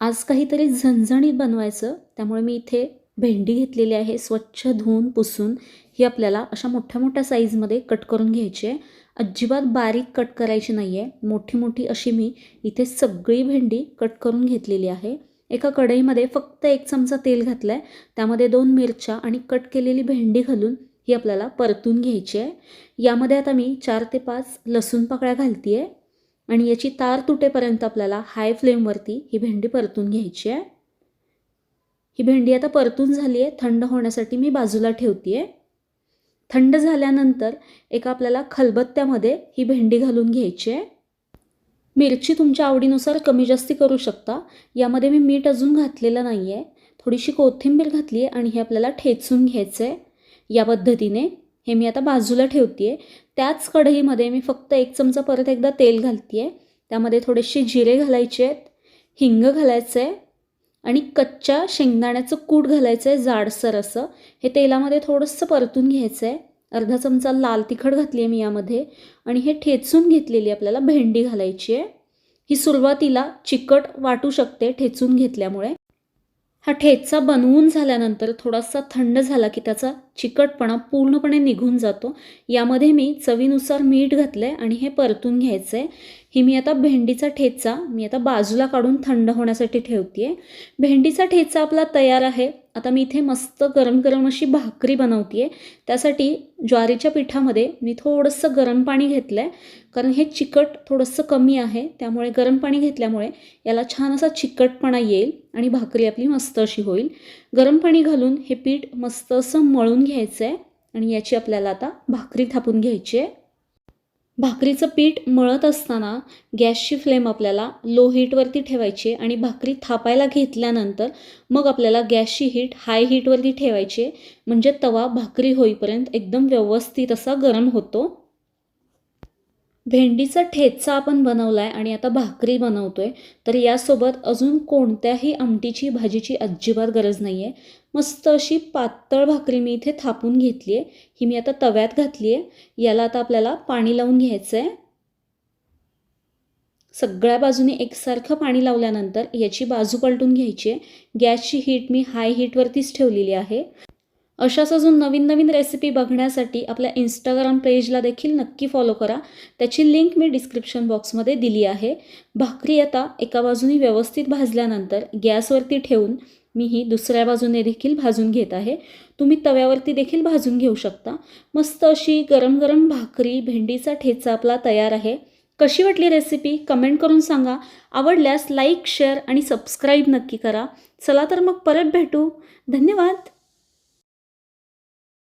आज काहीतरी झणझणीत बनवायचं त्यामुळे मी इथे भेंडी घेतलेली आहे स्वच्छ धुवून पुसून. ही आपल्याला अशा मोठ्या मोठ्या साईजमध्ये कट करून घ्यायची आहे. अजिबात बारीक कट करायची नाही आहे मोठी मोठी अशी मी इथे सगळी भेंडी कट करून घेतलेली आहे. एका कढईमध्ये फक्त एक चमचा तेल घातलं आहे त्यामध्ये दोन मिरच्या आणि कट केलेली भेंडी घालून ही आपल्याला परतून घ्यायची आहे. यामध्ये आता मी चार ते पाच लसूण पाकळ्या घालते आहे आणि याची तार तुटेपर्यंत आपल्याला हाय फ्लेमवरती ही भेंडी परतून घ्यायची आहे. ही भेंडी आता परतून झाली आहे थंड होण्यासाठी मी बाजूला ठेवते आहे थंड झाल्यानंतर एका आपल्याला खलबत्त्यामध्ये ही भेंडी घालून घ्यायची आहे. मिरची तुमच्या आवडीनुसार कमी जास्ती करू शकता. यामध्ये मी मीठ अजून घातलेलं नाही आहे थोडीशी कोथिंबीर घातली आहे आणि हे आपल्याला ठेचून घ्यायचं आहे या पद्धतीने हे मी आता बाजूला ठेवते आहे त्याच कढईमध्ये मी फक्त एक चमचा परत एकदा तेल घालते आहे त्यामध्ये थोडेसे जिरे घालायचे आहेत हिंग घालायचं आहे आणि कच्च्या शेंगदाण्याचं कूट घालायचं आहे जाडसर असं. हे तेलामध्ये थोडंसं परतून घ्यायचं आहे अर्धा चमचा लाल तिखट घातली आहे मी यामध्ये आणि हे ठेचून घेतलेली आपल्याला भेंडी घालायची आहे ही सुरुवातीला चिकट वाटू शकते ठेचून घेतल्यामुळे. हा ठेचा बनवून झाल्यानंतर थोडासा थंड झाला की त्याचा चिकटपणा पूर्णपणे निघून जातो. यामध्ये मी चवीनुसार मीठ घातलं आहे आणि हे परतून घ्यायचं आहे ही मी आता भेंडीचा ठेचा मी आता बाजूला काढून थंड होण्यासाठी ठेवते आहे भेंडीचा ठेचा आपला तयार आहे. आता मी इथे मस्त गरम गरम अशी भाकरी बनवते आहे त्यासाठी ज्वारीच्या पिठामध्ये मी थोडंसं गरम पाणी घेतलं आहे कारण हे चिकट थोडंसं कमी आहे. त्यामुळे गरम पाणी घेतल्यामुळे याला छान असा चिकटपणा येईल आणि भाकरी आपली मस्त अशी होईल. गरम पाणी घालून हे पीठ मस्त असं मळून घ्यायचं आहे आणि याची आपल्याला आता भाकरी थापून घ्यायची आहे. भाकरीचं पीठ मळत असताना गॅसची फ्लेम आपल्याला लो हीटवरती ठेवायची आणि भाकरी थापायला घेतल्यानंतर मग आपल्याला गॅसची हीट हाय हीटवरती ठेवायची म्हणजे तवा भाकरी होईपर्यंत एकदम व्यवस्थित असा गरम होतो. भेंडीचा ठेचा आपण बनवला आहे आणि आता भाकरी बनवतो आहे तर यासोबत अजून कोणत्याही आमटीची भाजीची अजिबात गरज नाही आहे मस्त अशी पातळ भाकरी मी इथे थापून घेतली आहे ही मी आता तव्यात घातली आहे याला आता आपल्याला पाणी लावून घ्यायचं आहे सगळ्या बाजूने एकसारखं पाणी लावल्यानंतर याची बाजू पलटून घ्यायची आहे गॅसची हीट मी हाय हीटवरतीच ठेवलेली आहे. अशाच अजून नवीन नवीन रेसिपी बघण्यासाठी आपल्या इंस्टाग्राम पेजला देखील नक्की फॉलो करा. त्याची लिंक मी डिस्क्रिप्शन बॉक्समध्ये दिली आहे. भाकरी आता एका बाजूने व्यवस्थित भाजल्यानंतर गॅसवरती ठेवून मी ही दुसऱ्या बाजूने देखील भाजून घेत आहे. तुम्ही तव्यावरती देखील भाजून घेऊ शकता. मस्त अशी गरम गरम भाकरी भेंडीचा ठेचा आपला तयार आहे. कशी वाटली रेसिपी कमेंट करून सांगा. आवडल्यास लाईक शेअर आणि सबस्क्राईब नक्की करा. चला तर मग परत भेटू. धन्यवाद!